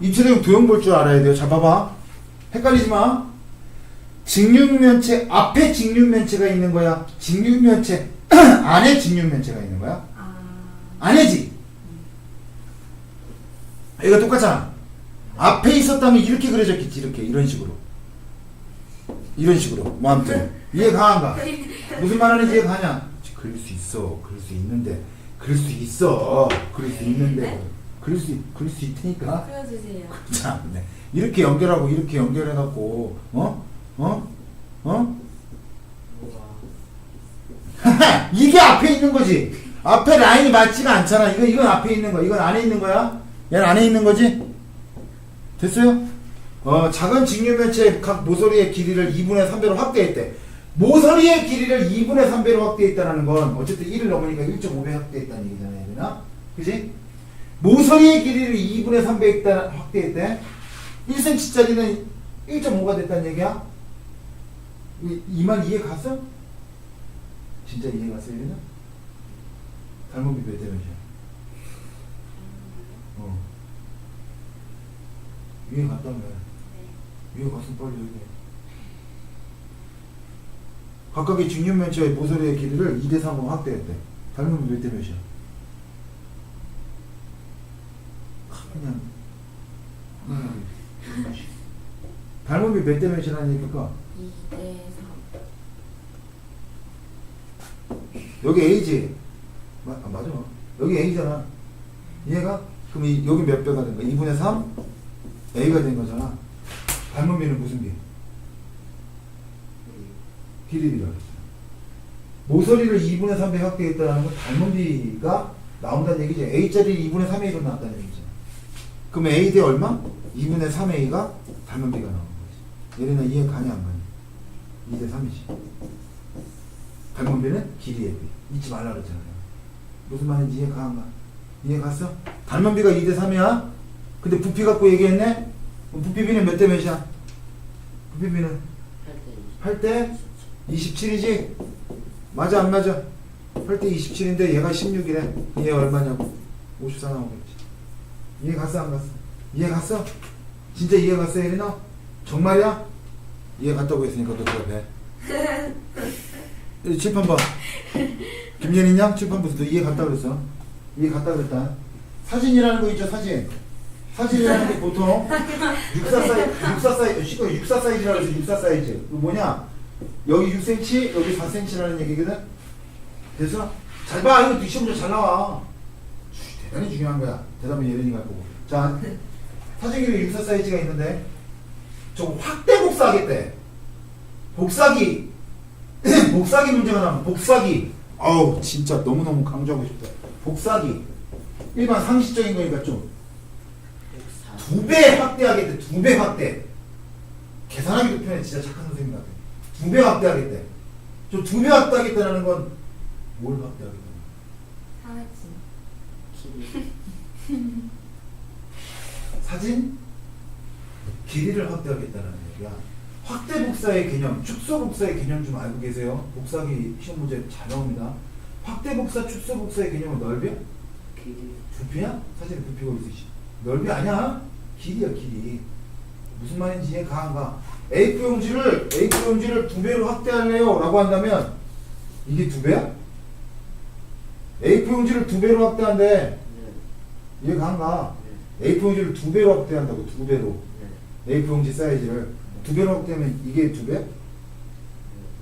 입체적 도형 볼 줄 알아야 돼요. 자, 봐봐. 헷갈리지 마. 직육면체, 앞에 직육면체가 있는 거야. 직육면체, 안에 직육면체가 있는 거야. 아, 아니지. 이거 똑같잖아. 앞에 있었다면 이렇게 그려졌겠지. 이렇게 이런 식으로. 이런 식으로. 뭐 아무튼 이해 가한가? 무슨 말하는지 이해 가냐? 그릴 수 있어. 그릴 수 있는데. 그릴 수 있어. 그릴 수 있는데. 그릴 수 있- 그릴 수 있다니까. 보여주세요. 참, 네. 이렇게 연결하고 이렇게 연결해갖고 어? 어? 어? 이게 앞에 있는 거지. 앞에 라인이 맞지가 않잖아. 이거 이건 앞에 있는 거. 이건 안에 있는 거야. 얘는 안에 있는 거지. 됐어요? 어, 작은 직류면체의 각 모서리의 길이를 2분의 3배로 확대했대. 모서리의 길이를 2분의 3배로 확대했다는 건 어쨌든 1을 넘으니까 1.5배 확대했다는 얘기잖아요. 그지? 모서리의 길이를 2분의 3배 했다, 확대했대. 1cm짜리는 1.5가 됐다는 얘기야? 이, 이 말 이해 갔어? 진짜 이해 갔어, 얘는? 닮은비 몇 대몇이야? 어. 이해 갔다며. 이해 갔으면 빨리 얘기해. 각각의 직육면체의 모서리의 길이를 2대 3으로 확대했대. 닮은비 몇대 몇이야? 그냥 음. 닮은비 몇대 몇이라는 얘기일까? 2대 3. 여기 A지. 마, 아, 맞아. 여기 A잖아. 얘가? 그럼 이, 여기 몇 배가 된 거야? 2분의 3? A가 된 거잖아. 닮은비는 무슨 비? 길이비라고 했어요. 모서리를 2분의 3배 확대했다는 건 닮은비가 나온다는 얘기지. A짜리 2분의 3의 1로 나왔다는 얘기잖아. 그럼 A 대 얼마? 2분의 3A가 닮은비가 나오는 거지. 얘네는 이해 가냐 안 가냐? 2대 3이지. 닮은비는 길이의 비. 잊지 말라 그랬잖아 요. 무슨 말인지 이해 가는가? 이해 갔어? 닮은비가 2대 3이야? 근데 부피 갖고 얘기했네? 그럼 부피비는 몇 대 몇이야? 부피비는 8대 27이지? 맞아 안 맞아? 8대 27인데 얘가 16이래. 얘 얼마냐고? 54 나오겠지. 이해 갔어 안 갔어? 이해 갔어? 진짜 이해 갔어 예린아? 정말이야? 이해 갔다고 했으니까 너 대답해. 여기 칠판 봐. 김예린 양 칠판 보세요. 너 이해 갔다 그랬어. 이해 갔다 그랬다. 사진이라는 거 있죠 사진. 사진이라는 게 보통 육사 사이즈, 육사 사이즈, 시끄러 육사 사이즈라고 해서 육사 사이즈. 그 뭐냐? 여기 6cm, 여기 4cm라는 얘기거든. 그래서 잘 봐. 이거 시험 문제 잘 나와. 대단히 중요한 거야. 대답은 예린이가 할 거고. 자, 사진 길이 육사 사이즈가 있는데 저거 확대 복사하겠대. 복사기. 복사기 문제가 나면 복사기. 아우 진짜 너무너무 강조하고 싶다. 복사기. 일반 상식적인 거니까 좀 두 배 확대하겠대. 두배 확대. 계산하기도 편해. 진짜 착한 선생님 같아. 두 배 확대하겠대. 저두배 확대하겠다는 건 뭘 확대하겠다. 사회진. 사진 길이를 확대하겠다는 얘기야. 확대 복사의 개념, 축소 복사의 개념 좀 알고 계세요? 복사기 시험 문제 잘 나옵니다. 확대 복사, 축소 복사의 개념은 넓이야? 부피야? 사진에 부피가 있으시. 넓이 아니야? 길이야, 길이. 무슨 말인지 이해 가, 안 가? A4 용지를, A4 용지를 두 배로 확대할래요? 라고 한다면, 이게 두 배야? A4 용지를 두 배로 확대한대. 이해 가, 안 가? A4 용지를 두 배로 확대한다고, 두 배로. A4 용지 사이즈를 두 배로 확대하면 이게 두 배?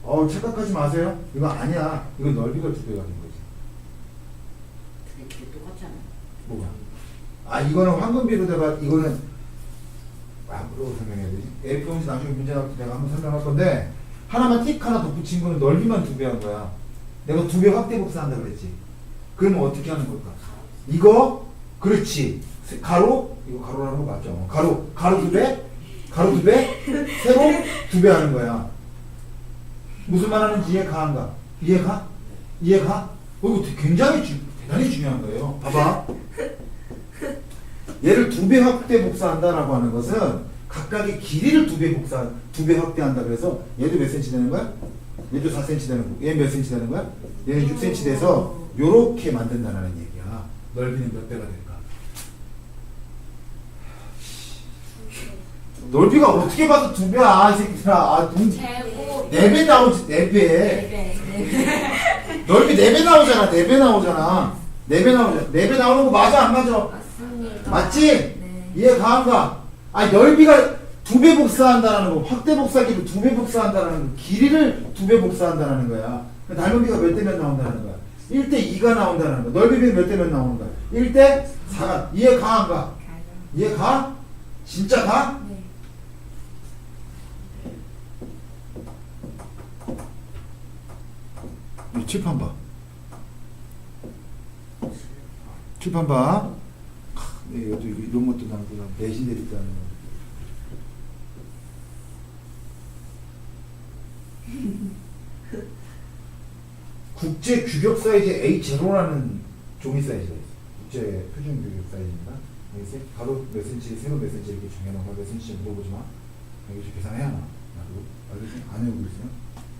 어, 착각하지 마세요. 이거 아니야. 이거 넓이가 두 배가 된 거지. 똑같잖아. 뭐가? 아 이거는 황금비로다가 이거는 아 뭐라고 설명해야 되지? A4 용지 나중에 문제 나올 때 내가 한번 설명할 건데 하나만 틱 하나 덧붙인 거는 넓이만 두 배 한 거야. 내가 두 배 확대 복사한다 그랬지. 그러면 어떻게 하는 걸까? 이거 그렇지. 세- 가로 이거 가로라는 거 맞죠? 가로 가로 두 배, 가로 두 배, 세로 두 배 하는 거야. 무슨 말 하는지 이해 가한가? 이해가? 이해가? 어, 이거 굉장히 주, 대단히 중요한 거예요. 봐봐. 얘를 두 배 확대 복사한다라고 하는 것은 각각의 길이를 두 배 복사, 두 배 확대한다 그래서 얘도 몇 센치 되는 거야? 얘도 4cm 되는 거. 얘몇 센치 되는 거야? 얘는 6cm 돼서 요렇게 만든다는 얘기야. 넓이는 몇 배가 될까? 넓이가 어떻게 봐도 두 배야, 이 새끼들아. 아, 동, 제곱 네배 나오지, 네 배. 네배 네배 넓이 네 배 나오잖아, 네 배 나오잖아. 네 배 나오잖아. 네 배 나오는 거 맞아, 안 맞아? 맞습니다. 맞지? 네. 이해 가한가? 아, 넓이가 두 배 복사한다는 거, 확대 복사기를 두 배 복사한다는 거, 길이를 두 배 복사한다는 거야. 그 닮은 비가 몇 대 몇 나온다는 거야. 1대 2가 나온다는 거야. 넓이 비 몇대몇 나오는 거야. 1대 4가. 이해 가한가? 가요. 이해 가? 진짜 가? 네. 이 칠판 봐. 칠판 봐. 네, 이것도 이런 것도 나고 내신 내렸다는 거. 국제 규격 사이즈 A0라는 종이 사이즈가 있어. 국제 표준 규격 사이즈입니다. 알겠어요? 바로 몇 센치, 세로 몇 센치 이렇게 정해놓은 거몇 센치 물어보지 마. 좀 계산해야 하나. 알겠지? 안 해보고 있어요.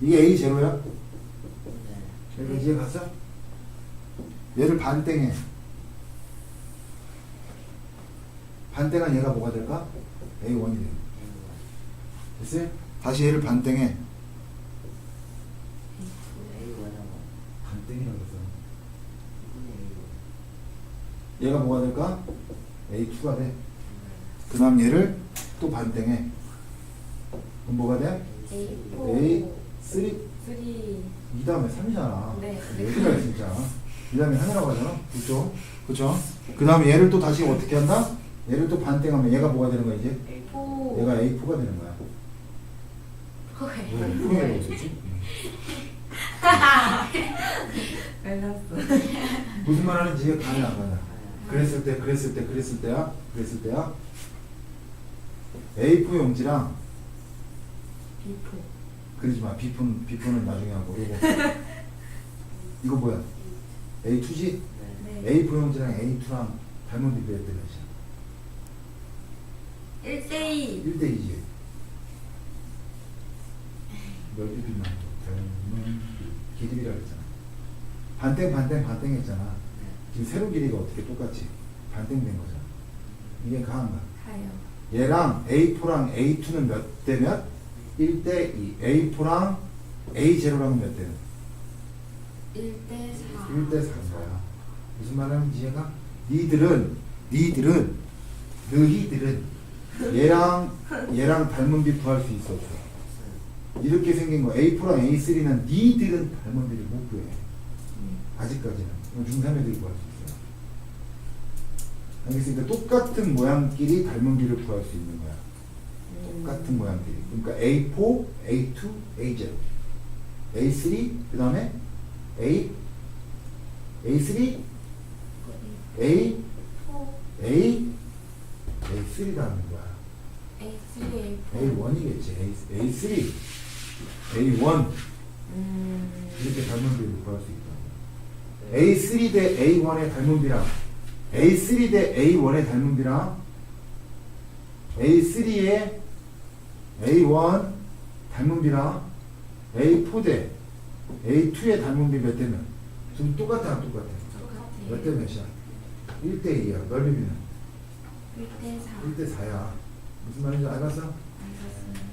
이게 A0야? 여기 이해 갔어? 얘를 반땡해. 반땡한 얘가 뭐가 될까? A1이 돼. 됐어요? 다시 얘를 반땡해. 반땡이라고 했어. 얘가 뭐가 될까? A2가 돼. 그 다음 얘를 또 반땡해. 그럼 뭐가 돼? A4 A3. 3 이 다음에 3이잖아. 네. 여기가 진짜. 이 다음에 3이라고 하잖아. 그죠? 그죠? 그 다음에 얘를 또 다시 어떻게 한다? 얘를 또 반땡하면 얘가 뭐가 되는 거야, 이제? 4 얘가 A4가 되는 거야. 왜 풀어내고 있었지? 몰랐어. 무슨 말 하는지 이해 가냐, 안 가냐? 그랬을 때, 그랬을 때, 그랬을 때야? 그랬을 때야? A4 용지랑 비포. 그러지 마. 비폰, 비폰은 나중에 하고. 이거, 이거 뭐야? A2지? 네. A4 용지랑 A2랑 닮은 비교했더지 1대2 1대 2지. 넓이 비만 닮은 길이라 그랬잖아. 반땡 반땡 반땡 했잖아. 지금 세로 길이가 어떻게 똑같지? 반땡 된 거잖아. 이게 가한가? 가요. 얘랑 A4랑 A2는 몇 대 몇? 1대 2. A4랑 A0랑은 몇대 몇? 1대 4 1대 4야. 무슨 말하는지 이해가? 니들은 니들은 너희들은 얘랑 얘랑 닮은 비 구할 수 있어 없어? 이렇게 생긴 거 A4랑 A3는 니들은 닮은 비를 못 구해. 아직까지는 중3 애들이 구할 수 있어요. 알겠으니까 똑같은 모양끼리 닮은 비를 구할 수 있는 거야. 똑같은 모양끼리. 그러니까 A4, A2, A0, A3, 그 다음에 A, A3, A, A, A3라는 거야. A3 A1이겠지. A, A3, A1 음. 이렇게 닮은 비를 구할 수 있다. A3 대 A1의 닮은 비랑 A3 대 A1의 닮은 비랑 A3의 A1 닮은 비랑 A4 대 A2의 닮은 비몇 대면? 둘 똑같아 안 똑같아? 몇 대 몇이야? 1대 2야. 넓이비는 1대 4 1대 4야. 무슨 말인지 알았어? 알겠습니다.